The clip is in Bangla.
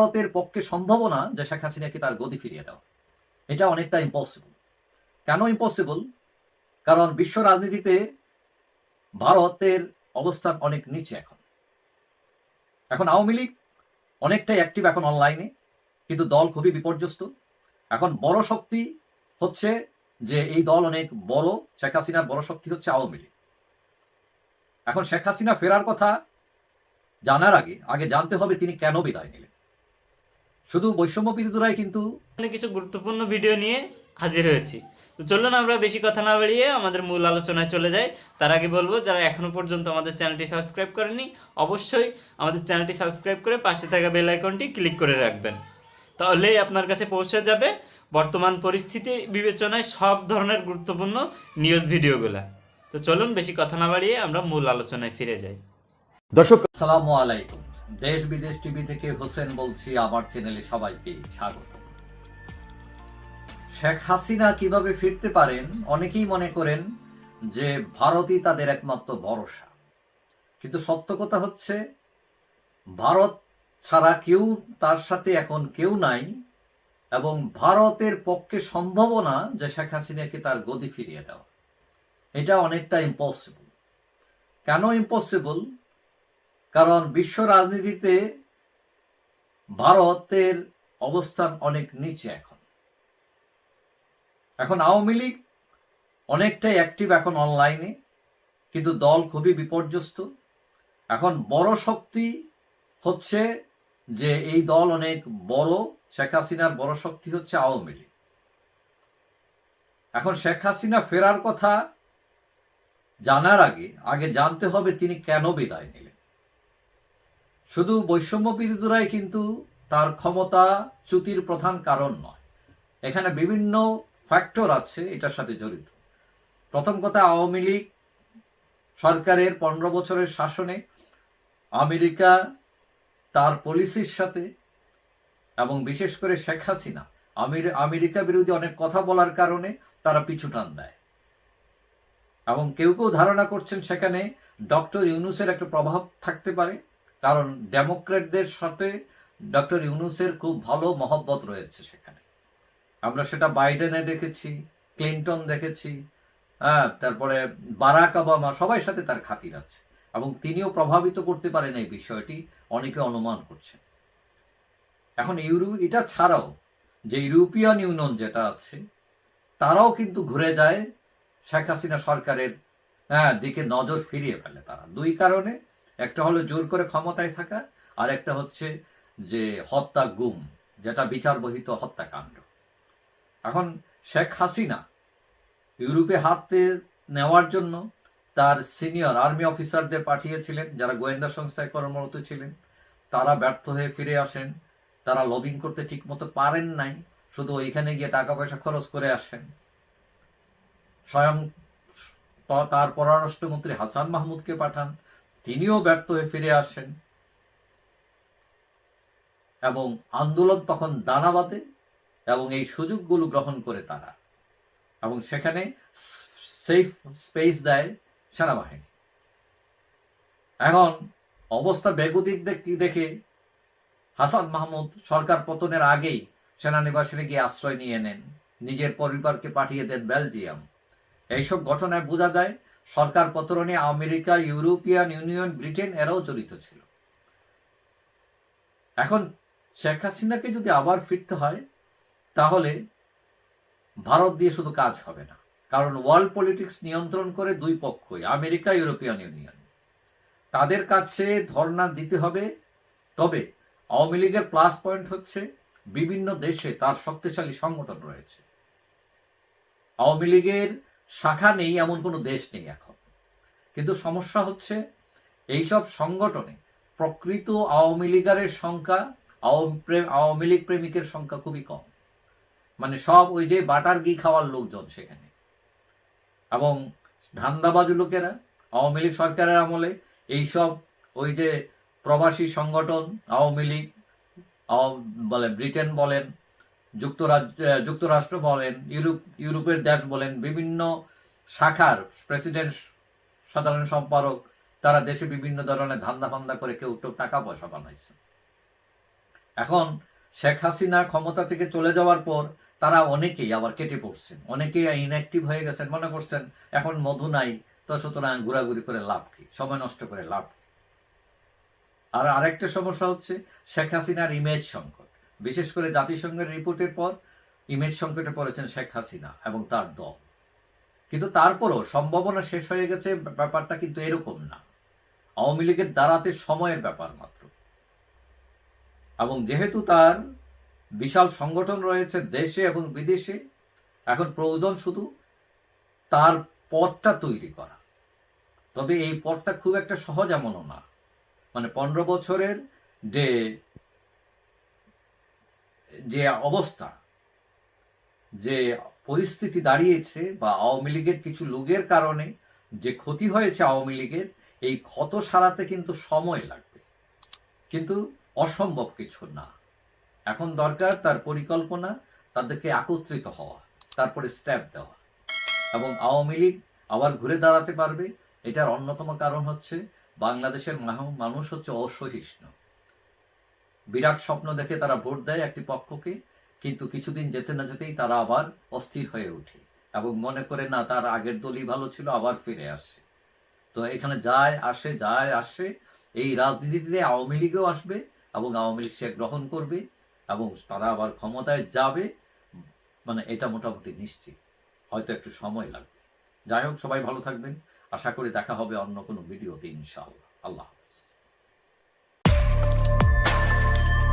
ভারতের পক্ষে সম্ভব না যে শেখ হাসিনাকে তার গতি ফিরিয়ে দেওয়া। এটা অনেকটা ইম্পসিবল কেন ইম্পসিবল কারণ বিশ্ব রাজনীতিতে ভারতের অবস্থান অনেক নিচে এখন। এখন আওয়ামী লীগ অনেকটাই অ্যাক্টিভ এখন অনলাইনে কিন্তু দল খুবই বিপর্যস্ত। এখন বড় শক্তি হচ্ছে যে এই দল অনেক বড়, শেখ হাসিনার বড় শক্তি হচ্ছে আওয়ামী লীগ। এখন শেখ হাসিনা ফেরার কথা জানার আগে আগে জানতে হবে তিনি কেন বিদায় নিলেন। শুধু বৈষম্য বিরোধীরাই কিন্তু কিছু গুরুত্বপূর্ণ ভিডিও নিয়ে হাজির হয়েছি। তো চলুন আমরা বেশি কথা না বাড়িয়ে আমাদের মূল আলোচনায় চলে যাই। তার আগে বলব যারা এখনও পর্যন্ত আমাদের চ্যানেলটি সাবস্ক্রাইব করেনি অবশ্যই আমাদের চ্যানেলটি সাবস্ক্রাইব করে পাশে থাকা বেল আইকনটি ক্লিক করে রাখবেন। তাহলেই আপনার কাছে পৌঁছে যাবে বর্তমান পরিস্থিতি বিবেচনায় সব ধরনের গুরুত্বপূর্ণ নিউজ ভিডিওগুলো তো চলুন বেশি কথা না বাড়িয়ে আমরা মূল আলোচনায় ফিরে যাই। দর্শক আসসালামু আলাইকুম। দেশ বিদেশ টিভি থেকে হোসেন বলছি, আমার চ্যানেলে সবাইকে স্বাগত। শেখ হাসিনা কীভাবে ফিরতে পারেন, অনেকেই মনে করেন যে ভারতই তাদের একমাত্র ভরসা। কিন্তু সত্য কথা হচ্ছে, ভারত ছাড়া কেউ তার সাথে এখন কেউ নাই, এবং ভারতের পক্ষে সম্ভব না যে শেখ হাসিনাকে তার গদি ফিরিয়ে দেওয়া। এটা অনেকটা ইম্পসিবল কেন ইম্পসিবল কারণ বিশ্ব রাজনীতিতে ভারতের অবস্থান অনেক নিচে এখন। এখন আওয়ামী লীগ অনেকটাই অ্যাক্টিভ এখন অনলাইনে কিন্তু দল খুবই বিপর্যস্ত। এখন বড় শক্তি হচ্ছে যে এই দল অনেক বড়, শেখ হাসিনার বড় শক্তি হচ্ছে আওয়ামী লীগ। এখন শেখ হাসিনা ফেরার কথা জানার আগে আগে জানতে হবে তিনি কেন বিদায় নিলেন। শুধু বৈষম্য বিরোধীরাই কিন্তু তার ক্ষমতা চ্যুতির প্রধান কারণ নয়। এখানে বিভিন্ন ফ্যাক্টর আছে এটার সাথে জড়িত। প্রথম কথা, আওয়ামী লীগ সরকারের পনেরো বছরের শাসনে আমেরিকা তার পলিসির সাথে এবং বিশেষ করে শেখ হাসিনা আমেরি- আমেরিকা বিরোধী অনেক কথা বলার কারণে তারা পিছু টান দেয়। এবং কেউ কেউ ধারণা করছেন সেখানে ডক্টর ইউনুসের একটা প্রভাব থাকতে পারে। কারণ ডেমোক্রেটদের সাথে ডক্টর ইউনুসের খুব ভালো মহব্বত রয়েছে সেখানে। আমরা সেটা বাইডেনে দেখেছি, ক্লিন্টন দেখেছি হ্যাঁ তারপরে বারাক ওবামা সবাই সাথে তার খাতির আছে এবং তিনিও প্রভাবিত করতে পারেন এই বিষয়টি, অনেকে অনুমান করছেন। এখন ইউরো, এটা ছাড়াও যে ইউরোপিয়ান ইউনিয়ন যেটা আছে, তারাও কিন্তু ঘুরে যায় শেখ হাসিনা সরকারের হ্যাঁ দিকে নজর ফিরিয়ে ফেলে তারা। দুই কারণে একটা হলো জোর করে ক্ষমতায় থাকা, আর একটা হচ্ছে যে হত্যা গুম, যেটা বিচার বহিত হত্যাকাণ্ড। এখন শেখ হাসিনা ইউরোপে হাতে নেওয়ার জন্য তার সিনিয়র আর্মি অফিসারদের পাঠিয়েছিলেন, যারা গোয়েন্দা সংস্থায় কর্মরত ছিলেন। তারা ব্যর্থ হয়ে ফিরে আসেন। তারা লবিং করতে ঠিকমতো পারেন নাই, শুধু ওইখানে গিয়ে টাকা পয়সা খরচ করে আসেন। স্বয়ং তার পররাষ্ট্রমন্ত্রী হাসান মাহমুদকে পাঠান। তিনিও ব্যর্থ হয়ে ফিরে আসেন। এবং আন্দোলন তখন দানা বাঁধে এবং এই সুযোগগুলো গ্রহণ করে তারা। এবং সেখানে সেফ স্পেস দেয় সেনাবাহিনী। এখন অবস্থা বেগতিক দেখতে দেখে হাসান মাহমুদ সরকার পতনের আগেই সেনানিবাসে গিয়ে আশ্রয় নিয়ে নেন। নিজের পরিবারকে পাঠিয়ে দেন বেলজিয়াম। এইসব ঘটনায় বোঝা যায় সরকার পতনে আমেরিকা, ইউরোপিয়ান ইউনিয়ন, ব্রিটেন এরাও জড়িত ছিল। এখন শেখ হাসিনাকে যদি আবার ফিরতে হয়, তাহলে ভারত দিয়ে শুধু কাজ হবে না। কারণ ওয়ার্ল্ড পলিটিক্স নিয়ন্ত্রণ করে দুই পক্ষই, আমেরিকা, ইউরোপিয়ান ইউনিয়ন। তাদের কাছে ধর্ণা দিতে হবে, তবে আওয়ামী লীগের প্লাস পয়েন্ট হচ্ছে বিভিন্ন দেশে তার শক্তিশালী সংগঠন রয়েছে। আওয়ামী লীগের শাখা নেই, এমন কোনো দেশ নেই এখন। কিন্তু সমস্যা হচ্ছে এইসব সংগঠনে প্রকৃত আওয়ামী লীগারের সংখ্যা, আওয়ামী লীগ প্রেমিকের সংখ্যা খুবই কম। মানে সব ওই যে বাটার ঘি খাওয়ার লোকজন সেখানে। এবং ধান্দাবাজ লোকেরা, আওয়ামী লীগ সরকারের আমলে এইসব ওই যে প্রবাসী সংগঠন, আওয়ামী লীগ বলে ব্রিটেন বলেন যুক্তরাজ্য যুক্তরাষ্ট্র বলেন, ইউরোপ, ইউরোপের দেশ বলেন, বিভিন্ন শাখার প্রেসিডেন্ট সাধারণ সম্পাদক, তারা দেশে বিভিন্ন ধরনের ধান্দা ফান্দা করে কেউ কেউ টাকা পয়সা বানাইছে। এখন শেখ হাসিনা ক্ষমতা থেকে চলে যাওয়ার পর তারা অনেকেই আবার কেটে পড়ছেন, অনেকেই ইনঅ্যাক্টিভ হয়ে গেছেন, মনে করছেন এখন মধু নাই, তো সুতরাং ঘোরাঘুরি করে লাভ কি? সময় নষ্ট করে লাভ কি? আর আরেকটা সমস্যা হচ্ছে শেখ হাসিনার ইমেজ সংকট। বিশেষ করে জাতিসংঘের রিপোর্টের পর ইমেজ সংকটে পড়েছেন শেখ হাসিনা এবং তার দল। কিন্তু তারপরও সম্ভাবনা শেষ হয়ে গেছে, ব্যাপারটা কিন্তু এরকম না। আওয়ামী লীগের দাঁড়াতে সময়ের ব্যাপার মাত্র। এবং যেহেতু তার বিশাল সংগঠন রয়েছে দেশে এবং বিদেশে, এখন প্রয়োজন শুধু তার পথটা তৈরি করা। তবে এই পথটা খুব একটা সহজ এমনও না। মানে পনেরো বছরের যে যে অবস্থা, যে পরিস্থিতি দাঁড়িয়েছে বা আওয়ামী লীগের কিছু লোকের কারণে যে ক্ষতি হয়েছে আওয়ামী লীগের, এই ক্ষত সারাতে কিন্তু সময় লাগবে। কিন্তু অসম্ভব কিছু না। এখন দরকার তার পরিকল্পনা, তাদেরকে একত্রিত হওয়া, তারপরে স্ট্যাপ দেওয়া। এবং আওয়ামী লীগ আবার ঘুরে দাঁড়াতে পারবে, এটার অন্যতম কারণ হচ্ছে বাংলাদেশের মানুষ হচ্ছে অসহিষ্ণু। বিরাট স্বপ্ন দেখে তারা ভোট দেয় একটি পক্ষকে কিন্তু কিছুদিন যেতে না যেতেই তারা আবার অস্থির হয়ে ওঠে এবং মনে করে, না, তার আগের দলই ভালো ছিল, আবার ফিরে আসে। তো এখানে যায়, আসে যায়, আসে। এই রাজনীতিতে আওয়ামী লীগও আসবে এবং আওয়ামী লীগ সে গ্রহণ করবে এবং তারা আবার ক্ষমতায় যাবে। মানে এটা মোটামুটি নিশ্চিত। হয়তো একটু সময় লাগবে। যাই হোক, সবাই ভালো থাকবেন। আশা করি দেখা হবে অন্য কোনো ভিডিওতে, ইনশাআল্লাহ। আল্লাহ হাফেজ।